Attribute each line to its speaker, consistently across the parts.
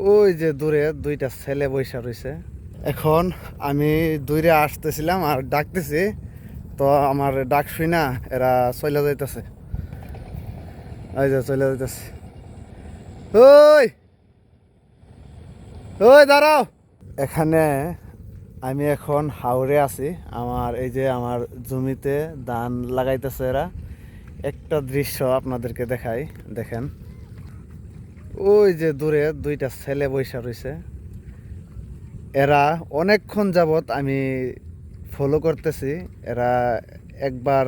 Speaker 1: ওই যে দূরে দুইটা ছেলে বৈশা রয়েছে এখন আমি দূরে আসতেছিলাম আর ডাকতেছি, তো আমার ডাক শুই না, এরা চলে যাইতেছে। ওই যে চলে যাইতেছে। ওই! ওই, দাঁড়াও! এখানে আমি এখন হাওড়ে আছি, আমার এই যে আমার জমিতে ধান লাগাইতেছে এরা। একটা দৃশ্য আপনাদেরকে দেখাই, দেখেন। ওই যে দূরে দুইটা ছেলে বৈশা রয়েছে এরা অনেকক্ষণ যাবত আমি ফলো করতেছি। এরা একবার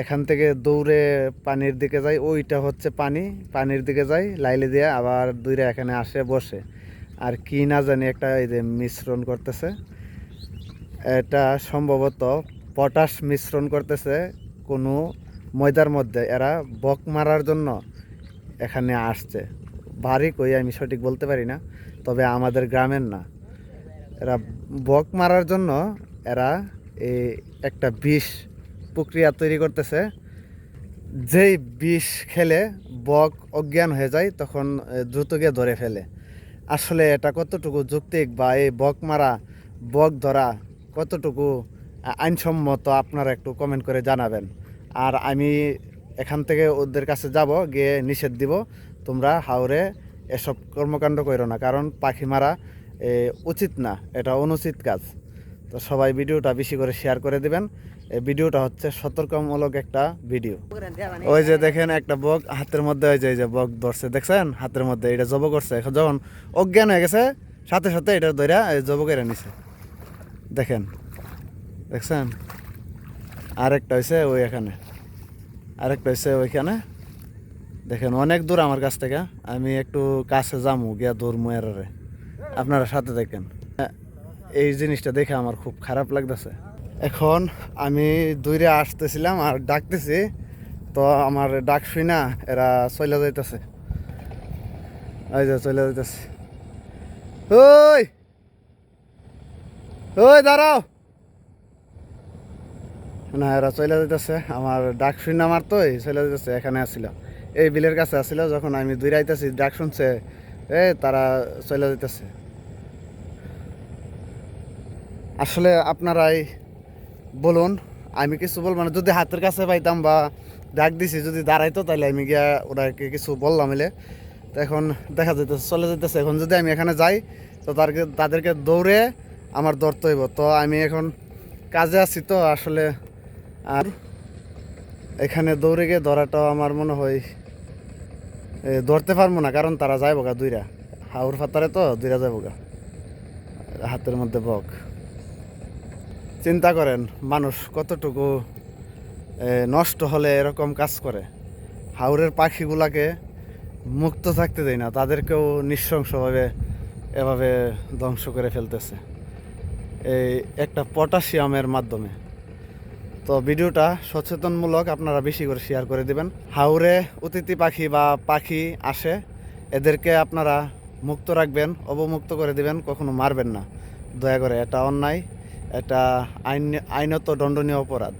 Speaker 1: এখান থেকে দৌড়ে পানির দিকে যায়, ওইটা হচ্ছে পানি। পানির দিকে যায়, লাইলে দিয়ে আবার দূরে এখানে আসে, বসে। আর কি না জানি একটা এই যে মিশ্রণ করতেছে। এটা সম্ভবত পটাশ মিশ্রণ করতেছে কোনো ময়দার মধ্যে। এরা বক মারার জন্য এখানে আসছে। ভারী কই আমি সঠিক বলতে পারি না, তবে আমাদের গ্রামের না। এরা বক মারার জন্য এরা এই একটা বিষ প্রক্রিয়া তৈরি করতেছে। যেই বিষ খেলে বক অজ্ঞান হয়ে যায়, তখন দ্রুত গিয়ে ধরে ফেলে। আসলে এটা কতটুকু যৌক্তিক বা এই বক মারা, বক ধরা কতটুকু আইনসম্মত, আপনারা একটু কমেন্ট করে জানাবেন। আর আমি এখান থেকে ওদের কাছে যাব, গিয়ে নিষেধ দিব, তোমরা হাওড়ে এসব কর্মকাণ্ড করো না, কারণ পাখি মারা উচিত না, এটা অনুচিত কাজ। তো সবাই ভিডিওটা বেশি করে শেয়ার করে দিবেন। এই ভিডিওটা হচ্ছে সতর্কমূলক একটা ভিডিও। ওই যে দেখেন একটা বক, হাতের মধ্যে ওই যে, এই যে বক ধরছে, দেখছেন? হাতের মধ্যে এটা জব করছে। যখন অজ্ঞান হয়ে গেছে, সাথে সাথে এটা ধরে জব করে নিছে। দেখেন, দেখছেন? আরেকটা হয়েছে ওই এখানে। আরেকটা পাইছে ওইখানে। দেখেন, অনেক দূর আমার কাছ থেকে। আমি একটু কাছে যামু, গিয়া দূর মুয়ারে আপনারা সাথে দেখেন। এই জিনিসটা দেখে আমার খুব খারাপ লাগতেছে। এখন আমি দূরে আসতেছিলাম আর ডাকতেছি, তো আমার ডাক শুই না এরা চলে যাইতেছে। ওই যে চলে যাইতেছে। ওই! ওই, দাঁড়াও! না, এরা চলে যাইতেছে। আমার ডাক শুই না আমার তো চলে যাইতেছে, এখানে আসছিল এই বিলের কাছে আসছিল যখন আমি দূরে আইতেছি ডাক শুনছে, এ, তারা চলে যাইতেছে। আসলে আপনারাই বলুন, আমি কিছু বলব না। যদি হাতের কাছে পাইতাম বা ডাক দিছি, যদি দাঁড়াইতো তাহলে আমি গিয়া ওরাকে কিছু বললাম এলে। তো এখন দেখা যেতেছে চলে যেতেছে এখন যদি আমি এখানে যাই, তো তাদেরকে তাদেরকে দৌড়ে আমার ধরতে হইব। তো আমি এখন কাজে আছি, তো আসলে আর এখানে দৌড়ে গিয়ে ধরাটাও আমার মনে হয় ধরতে পারব না, কারণ তারা যাইব গা দুইরা। হাউর ফাতারে তো দুইরা যাইব গা। হাতের মধ্যে বক। চিন্তা করেন, মানুষ কতটুকু নষ্ট হলে এরকম কাজ করে। হাওরের পাখিগুলাকে মুক্ত থাকতে দেয় না, তাদেরকেও নৃশংসভাবে এভাবে ধ্বংস করে ফেলতেছে। এই একটা পটাশিয়ামের মাধ্যমে। তো ভিডিওটা সচেতনমূলক আপনারা বেশি করে শেয়ার করে দিবেন। হাওরে অতিথি পাখি বা পাখি আসে, এদেরকে আপনারা মুক্ত রাখবেন, অবমুক্ত করে দিবেন, কখনো মারবেন না। দয়া করে, এটা অন্যায়, এটা আইন আইনত দণ্ডনীয় অপরাধ।